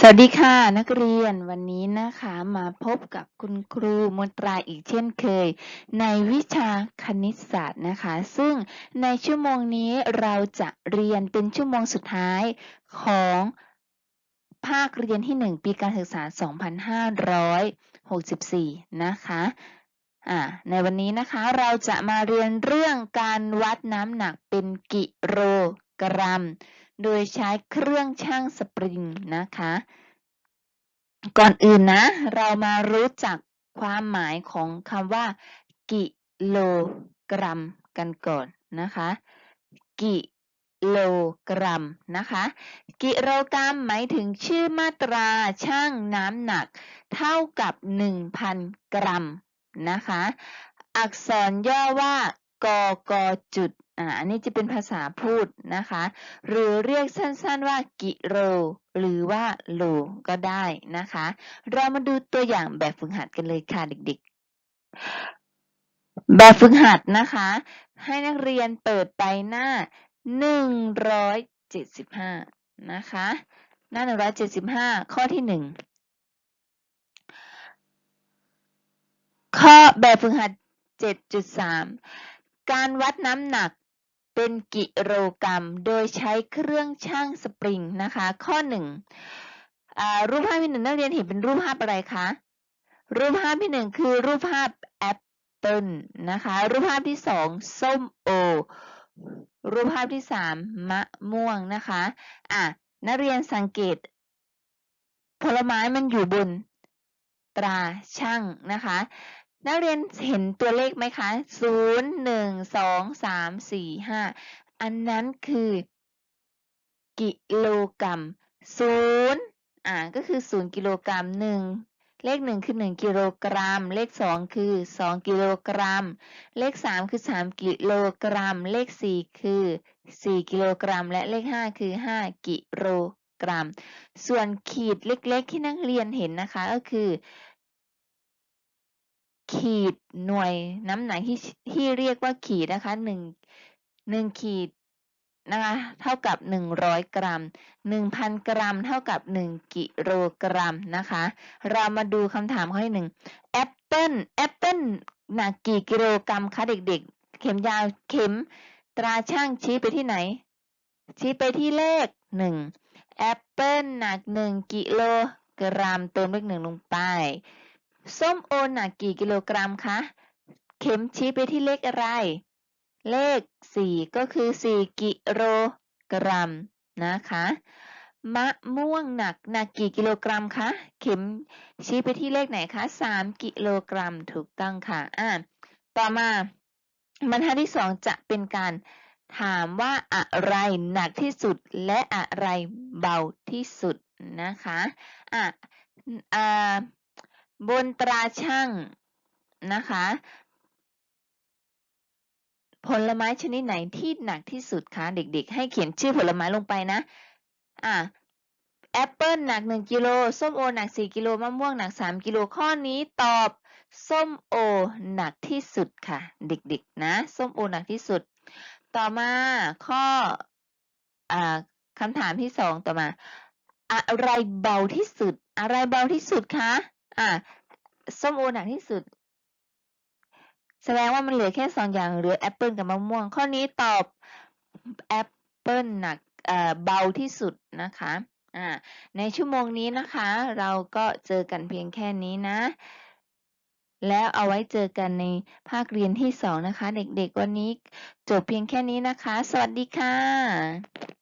สวัสดีค่ะนักเรียนวันนี้นะคะมาพบกับคุณครูมนตราอีกเช่นเคย ในวิชาคณิตศาสตร์นะคะ ซึ่งในชั่วโมงนี้เราจะเรียนเป็นชั่วโมงสุดท้ายของภาคเรียนที่ 1 ปีการศึกษา 2564 นะคะ อ่าในวันนี้นะคะเราจะมาเรียนเรื่องการวัดน้ำหนักเป็นกิโลกรัม โดยใช้เครื่องชั่งสปริงนะคะ ก่อนอื่นนะ เรามารู้จักความหมายของคำว่า กิโลกรัม กันก่อนนะคะ กิโลกรัมนะคะ กิโลกรัมหมายถึงชื่อมาตราช่างน้ำหนัก เท่ากับ 1,000 กรัม นะคะ อักษรย่อว่ากกจุดอ่าอันนี้จะเป็นภาษาพูดนะคะ หรือเรียกสั้นๆว่ากิโลหรือว่าโลก็ได้นะคะ เรามาดูตัวอย่างแบบฝึกหัดกันเลยค่ะเด็กๆ แบบฝึกหัดนะคะ ให้นักเรียนเปิดไปหน้า 175 นะคะ หน้า 175 ข้อที่ 1 ข้อแบบฝึกหัด 7.3 การวัดน้ำหนักเป็นกิโลกรัม โดยใช้เครื่องชั่งสปริงนะคะ ข้อ1อ่ารูปภาพที่หนึ่งนักเรียนเห็นเป็นรูปภาพอะไรคะ รูปภาพที่หนึ่งคือรูปภาพแอปเปิลนะคะ รูปภาพที่สองส้มโอ รูปภาพที่สามมะม่วงนะคะอะนักเรียนสังเกต ผลไม้มันอยู่บนตราช่างนะคะ นักเรียนเห็นตัวเลขไหมคะศูนย์หนึ่งสองสามสี่ห้าอันนั้นคือ กิโลกรัมศูนย์อ่า ก็คือศูนย์กิโลกรัมหนึ่งเลขหนึ่งคือหนึ่งกิโลกรัม เลขสองคือสองกิโลกรัม เลขสามคือสามกิโลกรัม เลขสี่คือสี่กิโลกรัม และเลขห้าคือห้ากิโลกรัม ส่วนขีดเล็กๆที่นักเรียนเห็นนะคะก็คือ ขีดหน่วยน้ำหนักที่ที่เรียกว่าขีดนะคะหนึ่งหนึ่งขีดนะคะเท่ากับ 100 กรัม 1,000 กรัม เท่ากับ 1 กิโลกรัมนะคะ เรามาดูคำถามข้อที่หนึ่งแอปเปิ้ลแอปเปิ้ลหนักกี่กิโลกรัมคะเด็กๆ เข็มยาวเข็มตราช่างชี้ไปที่ไหน ชี้ไปที่เลข 1 แอปเปิ้ลหนัก 1 กิโลกรัมเติมเลขหนึ่งลงไป ส้มโอหนักกี่กิโลกรัมคะ เข็มชี้ไปที่เลขอะไร เลข 4 ก็คือ 4 กิโลกรัมนะคะ มะม่วงหนักหนักกี่กิโลกรัมคะ เข็มชี้ไปที่เลขไหนคะ 3 กิโลกรัมถูกต้องค่ะ อ่า ต่อมาบรรทัดที่ 2 จะเป็นการถามว่าอะไรหนักที่สุดและอะไรเบาที่สุดนะคะ อะอ่า บนตราช่างนะคะ ผลไม้ชนิดไหนที่หนักที่สุดคะเด็กๆ ให้เขียนชื่อผลไม้ลงไปนะอะแอปเปิลหนัก 1กิโลส้มโอหนัก 4กิโลมะม่วงหนัก 3กิโลข้อนี้ตอบส้มโอหนักที่สุดค่ะ เด็กๆนะส้มโอหนักที่สุด ต่อมาข้ออ่าคำถามที่สองต่อมา อะไรเบาที่สุด อะไรเบาที่สุดคะ อ่าส้มโอหนักที่สุด แสดงว่ามันเหลือแค่สองอย่างเหลือแอปเปิลกับมะม่วง ข้อนี้ตอบแอปเปิลหนักเอ่อเบาที่สุดนะคะอ่าในชั่วโมงนี้นะคะ เราก็เจอกันเพียงแค่นี้นะ แล้วเอาไว้เจอกันในภาคเรียนที่สองนะคะ เด็กๆวันนี้จบเพียงแค่นี้นะคะ สวัสดีค่ะ